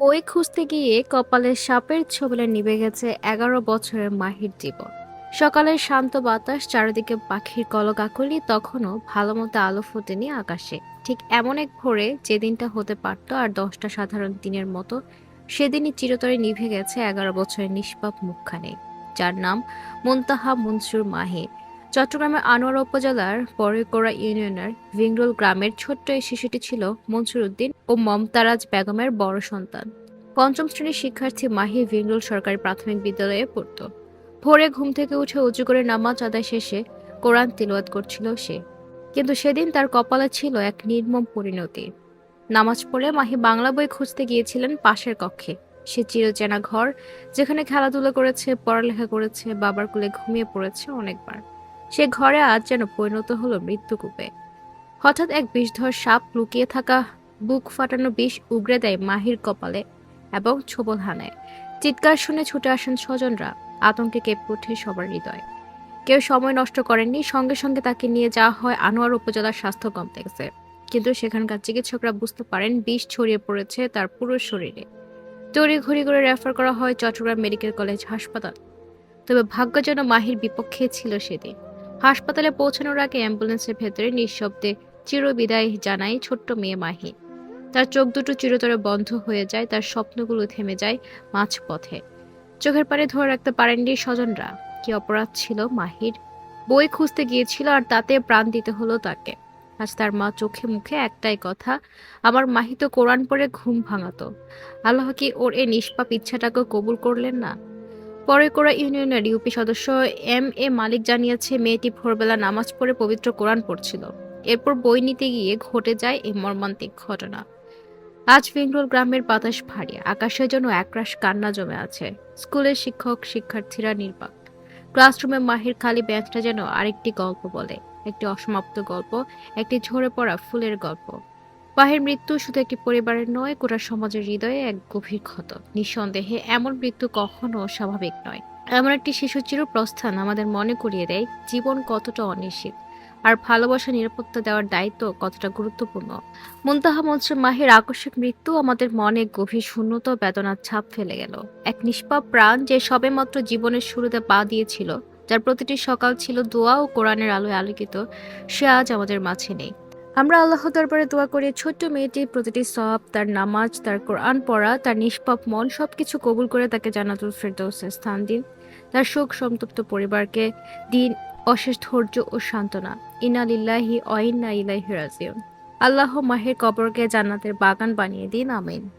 বই খুঁজতে গিয়ে কপালে সাপের ছোবলে নিভে গেছে এগারো বছরের মাহির জীবন। সকালের শান্ত বাতাস, চারিদিকে পাখির কলকাকলি, তখনও ভালো মতো আলো ফোটেনি আকাশে। ঠিক এমন এক ভোরে যে দিনটা হতে পারত আর দশটা সাধারণ দিনের মতো, সেদিনই চিরতরে নিভে গেছে এগারো বছরের নিষ্পাপ মুখখানে, যার নাম মুনতাহা মনসুর মাহি চট্টগ্রামের আনোয়ারা উপজেলার পরেকোড়া ইউনিয়নের ভিংরোল গ্রামের ছোট্ট এই শিশুটি ছিল মনসুর উদ্দিন ও মমতারাজ বেগমের বড় সন্তান। পঞ্চম শ্রেণির শিক্ষার্থী মাহি ভিংরোল সরকারি প্রাথমিক বিদ্যালয়ে পড়ত। ভোরে ঘুম থেকে উঠে উঁচু করে নামাজ আদায় শেষে কোরআন তিলওয়াত করছিল সে। কিন্তু সেদিন তার কপালে ছিল এক নির্মম পরিণতি। নামাজ পড়ে মাহি বাংলা বই খুঁজতে গিয়েছিলেন পাশের কক্ষে। সে চিরচেনা ঘর যেখানে খেলাধুলা করেছে, পড়ালেখা করেছে, বাবার কোলে ঘুমিয়ে পড়েছে অনেকবার। সে ঘরে আজ যেন পরিণত হলো মৃত্যুকূপে। হঠাৎ এক বিষধর সাপ লুকিয়ে থাকা বুক ফাটানো বিষ উগরে দেয় মাহির কপালে এবং ছোবল হানায়। চিৎকার শুনে ছুটে আসেন স্বজনরা। আতঙ্কে কেঁপে ওঠে সবার হৃদয়। কেউ সময় নষ্ট করেননি, সঙ্গে সঙ্গে তাকে নিয়ে যাওয়া হয় আনোয়ার উপজেলার স্বাস্থ্য কমপ্লেক্সে। কিন্তু সেখানকার চিকিৎসকরা বুঝতে পারেন, বিষ ছড়িয়ে পড়েছে তার পুরো শরীরে। তড়ি ঘড়ি করে রেফার করা হয় চট্টগ্রাম মেডিকেল কলেজ হাসপাতাল। তবে ভাগ্য যেন মাহির বিপক্ষে ছিল সেদিন। হাসপাতালে পৌঁছানোর আগে অ্যাম্বুলেন্সের ভেতরে নিঃশব্দে চিরবিদায় জানায় ছোট্ট মেয়ে মাহি। তার চোখ দুটো চিরতরে বন্ধ হয়ে যায়, তার স্বপ্নগুলো থেমে যায় মাঝপথে। চোখের পারে ধরে রাখতে পারেননি স্বজনরা। কি অপরাধ ছিল মাহির? বই খুঁজতে গিয়েছিল আর তাতে প্রাণ দিতে হলো তাকে। আজ তার মা চোখে মুখে একটাই কথা, আমার মাহি তো কোরআন পড়ে ঘুম ভাঙাতো। আল্লাহ কি ওর এই নিষ্পাপ ইচ্ছাটাকে কবুল করলেন না? পরে করা ইউনিয়নের ইউপি সদস্য এম এ মালিক জানিয়েছে, মেয়েটি ভোরবেলা নামাজ পড়ে পবিত্র কোরআন পড়ছিল। এরপর বই নিতে গিয়ে ঘটে যায় এই মর্মান্তিক ঘটনা। আজ ভিংরোল গ্রামের বাতাস ভারী আকাশের জন্য একরাশ কান্না জমে আছে। স্কুলের শিক্ষক, শিক্ষার্থীরা নির্বাক। ক্লাসরুমে মাহির খালি বেঞ্চটা যেন আরেকটি গল্প বলে। একটি অসমাপ্ত গল্প, একটি ঝরে পড়া ফুলের গল্প। মাহির মৃত্যু শুধু একটি পরিবারের নয়, গোটা সমাজের হৃদয়ে এক গভীর ক্ষত নিঃসন্দেহে এমন মৃত্যু কখনো স্বাভাবিক নয়। এমন একটি শিশু চির প্রস্থান আমাদের মনে করিয়ে দেয় জীবন কতটা অনিশ্চিত। আর ভালোবাসা নিরাপত্তা দেওয়ার দায়িত্ব কতটা গুরুত্বপূর্ণ। মুনতাহা মনসুর মাহির আকস্মিক মৃত্যু আমাদের মনে গভীর শূন্যতা বেদনার ছাপ ফেলে গেল। এক নিষ্পাপ প্রাণ যে সবেমাত্র জীবনের শুরুতে পা দিয়েছিল, যার প্রতিটি সকাল ছিল দোয়া ও কোরআনের আলোয় আলোকিত, সে আজ আমাদের মাঝে নেই। আমরা আল্লাহ দরবারে দোয়া করি ছোট্ট মেয়েটি প্রতিটি সব তার নামাজ, তার কোরআন পড়া, তার নিষ্পাপ মন সব কিছু কবুল করে তাকে জানাতুল ফেরদৌসে স্থান দিন। তার শোক সন্তপ্ত পরিবারকে দিন অশেষ ধৈর্য ও সান্ত্বনা। ইনা লিল্লাহি অইন্না ইলাইহি রাজিউন। আল্লাহ মাহের কবরকে জান্নাতের বাগান বানিয়ে দিন, আমিন।